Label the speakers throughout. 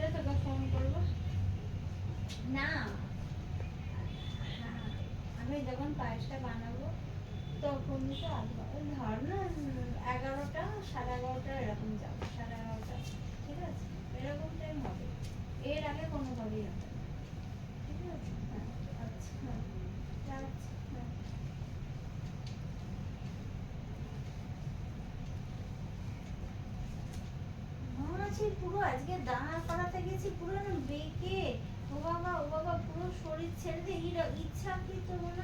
Speaker 1: এটা তোকে ফোন করবো না হ্যাঁ, আমি যখন পায়েসটা বানাবো তখন
Speaker 2: তো ধর না এগারোটা সাড়ে এগারোটা এরকম যাবো সাড়ে এগারোটা ঠিক আছে এরকম টাইম হবে এর আগে কোনোভাবেই হবে ঠিক আছে
Speaker 1: আচ্ছা
Speaker 2: আচ্ছা মাছের পুরো আজকে দাম গেছি পুরো না বেঁকে ও বাবা ও বাবা পুরো শরীর ছেড়ে দিয়ে হিরো তো মনে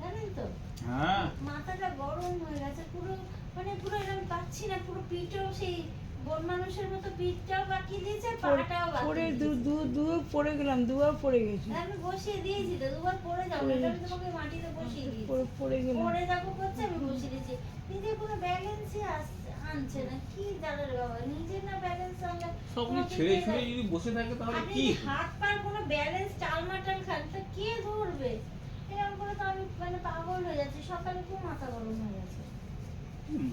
Speaker 2: জানেন তো হ্যাঁ মাথাটা গরম হয়ে গেছে পুরো মানে পুরো এরকম পাচ্ছি না পুরো পিঠেও সেই ছেড়ে ছুড়ে
Speaker 3: যদি বসে থাকে তাহলে কি
Speaker 2: হাত পার কোনো ব্যালেন্স মাটাল খান তো কে ধরবে এরকম করে তো আমি মানে পাগল হয়ে যাচ্ছি সকালে খুব মাথা গরম হয়ে যাচ্ছে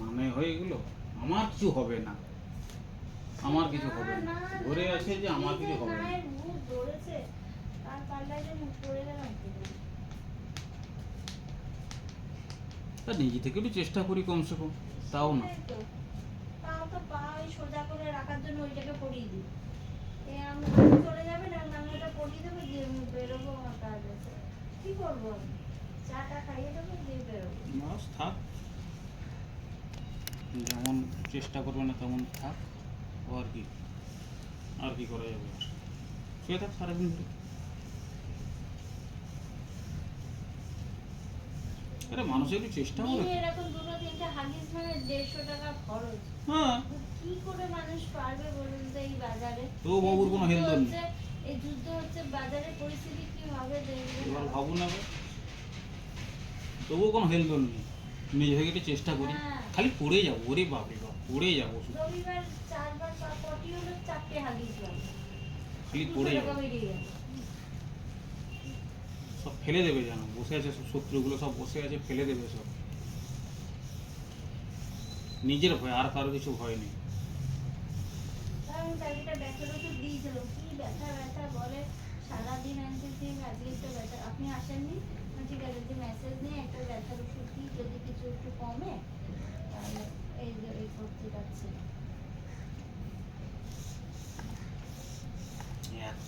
Speaker 3: মানে হয়ে এগুলো আমার কিছু হবে না আমার কিছু হবে না ঘুরে আছে যে আমার কিছু হবে না তা নিজে থেকে চেষ্টা করি কমসে কম তাও না
Speaker 2: তাও তো পা সোজা করে রাখার জন্য ওইটাকে পড়িয়ে দিই চলে যাবে না বেরোবো আমার কাজ আছে কি করবো আমি খাইয়ে দেবো দিয়ে
Speaker 3: থাক যেমন চেষ্টা করবে না তেমন থাক আর কি আর কি করা যাবে শুয়ে থাক সারাদিন আরে একটু চেষ্টা করে
Speaker 2: এরকম দুটো হাগিস মানে টাকা খরচ হ্যাঁ কি করে মানুষ পারবে বলুন তো এই বাজারে
Speaker 3: তো বাবুর কোনো নেই
Speaker 2: এই যুদ্ধ হচ্ছে বাজারে পরিস্থিতি কি হবে দেখবেন
Speaker 3: এবার ভাবুন না তবুও কোনো হেল্প নেই নিজে থেকে চেষ্টা করি হ্যাঁ। খালি পড়ে যাবো ওরে বাপরে বাপ পড়ে যাবো
Speaker 2: রবিবার চারবার বা কটি হলো চারটে হাগিস খালি
Speaker 3: পড়ে যাবো সব ফেলে দেবে জানো বসে আছে সব শত্রুগুলো সব বসে আছে ফেলে দেবে সব নিজের ভয় আর কারো কিছু ভয় নেই
Speaker 2: আপনি আসেননি একটা ব্যথার ওষুধ দিই যদি কিছু একটু কমে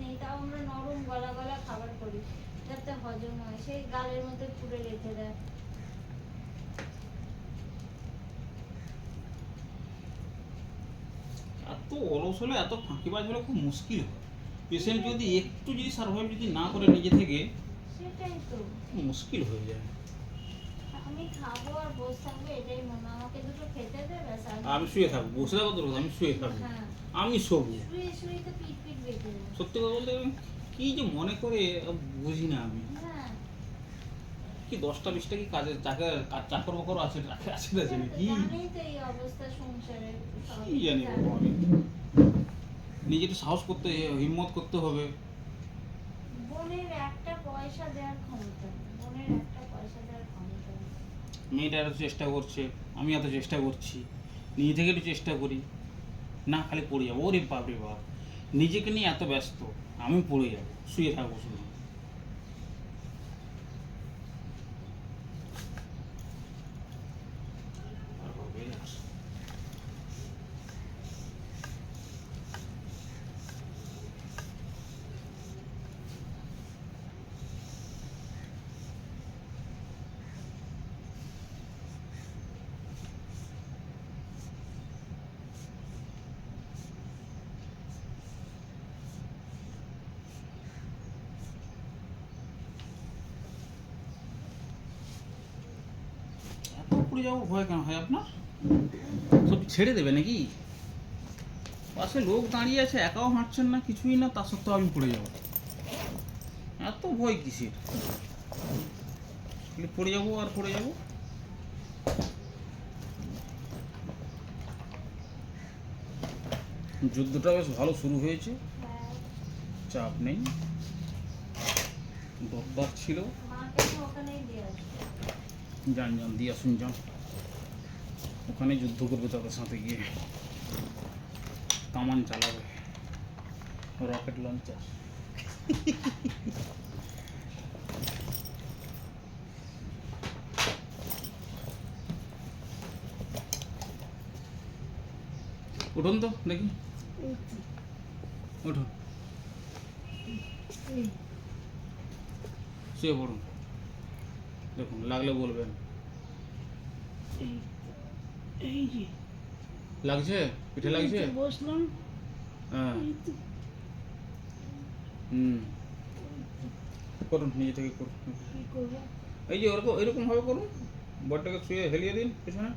Speaker 2: নেই তাও আমরা নরম গলা গলা খাবার করি যাতে হজম হয় সেই গালের মধ্যে পুড়ে রেখে দেয়
Speaker 3: এত অলস হলে এত বাজ হলে খুব মুশকিল হয় পেশেন্ট যদি একটু যদি সার্ভাইভ যদি না করে নিজে থেকে সেটাই তো মুশকিল হয়ে যায় আমি শুয়ে থাকবো বসে থাকবো তোর আমি শুয়ে থাকবো আমি শোবো সত্যি কথা বলতে কি যে মনে করে বুঝি না আমি হ্যাঁ। কি দশটা বিশটা কি কাজের চাকর চাকর বাকর আছে আছে জানি কি জানি আমি নিজে সাহস করতে হিম্মত করতে হবে
Speaker 2: বোনের একটা পয়সা দেওয়ার ক্ষমতা বোনের একটা পয়সা দেওয়ার ক্ষমতা
Speaker 3: মেয়েটা এত চেষ্টা করছে আমি এত চেষ্টা করছি নিজে থেকে একটু চেষ্টা করি না খালি পড়ে যাবো ওরে বাপ রে বাপ নিজেকে নিয়ে এত ব্যস্ত আমি পড়ে যাবো শুয়ে থাকবো শুধু পুকুরে যাবো ভয় কেন হয় আপনার সব ছেড়ে দেবে নাকি পাশে লোক দাঁড়িয়ে আছে একাও হাঁটছেন না কিছুই না তা সত্ত্বেও আমি পড়ে যাবো এত ভয় কিসের পড়ে যাবো আর পড়ে যাবো যুদ্ধটা বেশ ভালো শুরু হয়েছে চাপ নেই দরকার ছিল सुन जांदी सुन जा ওখানে যুদ্ধ করবে তারপর সাথে গিয়ে কামান চালাবে র‍্যাকেট লঞ্চার উড়ুন তো নাকি ওঠো ওঠো সেও উড়ুন देखो लागले बोल बैन लग से पीछे लग से
Speaker 2: हाँ
Speaker 3: हम्म करूँ नहीं तो क्या करूँ ऐ जी और को ऐ रुकूँ हवा करूँ बट अगर सुई हेलियर दिन पीछे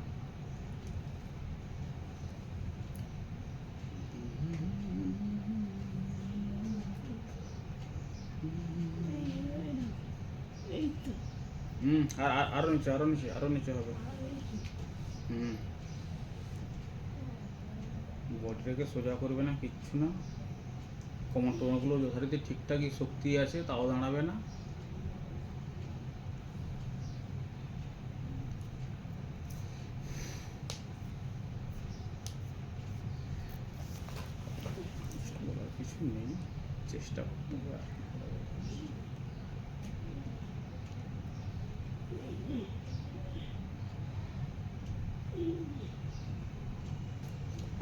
Speaker 3: হুম আরও নিচে আরও নিচে আরও নিচে হবে হুম বডিটাকে সোজা করবে না কিচ্ছু না কমন টমনগুলো যথারীতি ঠিকঠাকই শক্তি আছে তাও দাঁড়াবে না কিছু নেই চেষ্টা করতে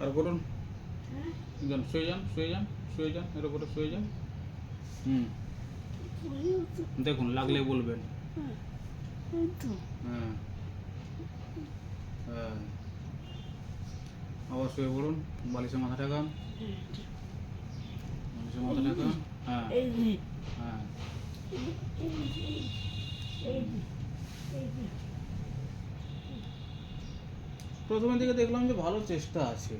Speaker 3: আর করুন হ্যাঁ? যান শুয়ে যান শুয়ে যান শুয়ে যান এর উপরে শুয়ে যান হুম দেখুন লাগলে বলবেন হ্যাঁ হ্যাঁ, হ্যাঁ। আবার শুয়ে বলুন বালিশে মাথা ঢাকান বালিশে মাথা ঠেকান হ্যাঁ হ্যাঁ প্রথমের দিকে দেখলাম যে ভালো চেষ্টা আছে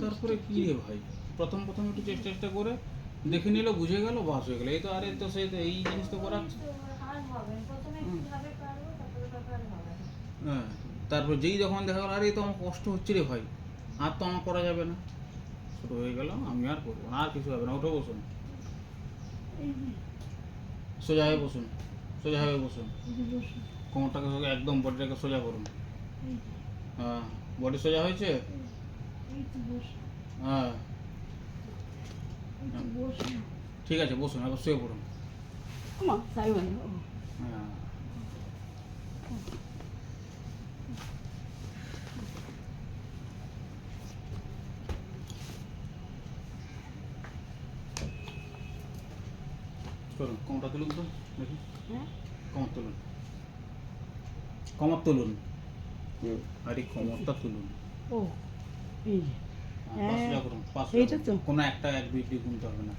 Speaker 3: তারপরে কি রে ভাই প্রথম প্রথম একটু চেষ্টা চেষ্টা করে দেখে নিল বুঝে গেল বাস হয়ে গেল এই তো আরে তো সেই তো এই জিনিস তো করা হ্যাঁ তারপর যেই যখন দেখা গেল আরে তো আমার কষ্ট হচ্ছে রে ভাই আর তো আমার করা যাবে না ছোট হয়ে গেল আমি আর করবো না আর কিছু হবে না উঠে বসুন সোজা হয়ে বসুন সোজা হয়ে বসুন কোমরটাকে একদম বডিটাকে সোজা করুন হ্যাঁ বডি সোজা হয়েছে হ্যাঁ ঠিক আছে বসুন আবার শুয়ে পড়ুন
Speaker 2: হ্যাঁ করুন
Speaker 3: কোমরটা তুলুন তো দেখুন হ্যাঁ। কোমর তুলুন কোমর তুলুন আর এই কোমরটা তুলুন
Speaker 2: ও এই
Speaker 3: হ্যাঁ, এইটা তো কোনো একটা এক দুই দিয়ে গুনতে হবে না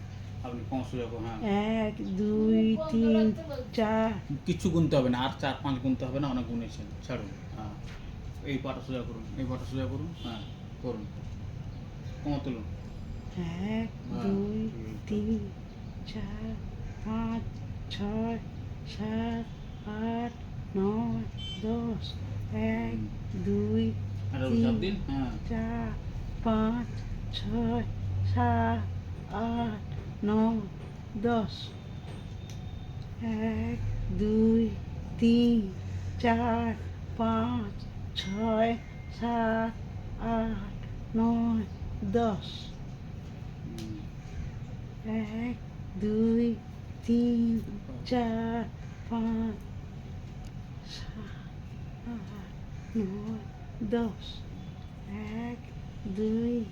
Speaker 3: আপনি পাঁচশো করুন
Speaker 2: হ্যাঁ এক দুই তিন চার
Speaker 3: কিছু গুনতে হবে না আর চার পাঁচ গুনতে হবে না অনেক গুনেছেন ছাড়ুন হ্যাঁ এই পাটা সোজা করুন এই পাটা সোজা করুন হ্যাঁ করুন কোমর তুলুন
Speaker 2: এক হ্যাঁ, দুই তিন চার পাঁচ ছয় সাত আট নয় দশ এক দুই তিন হ্যাঁ। চার পাঁচ ছয় সাত আট নয় দশ এক দুই তিন চার পাঁচ ছয় সাত আট নয় দশ এক দুই তিন চার পাঁচ সাত আট 1, 2, 3,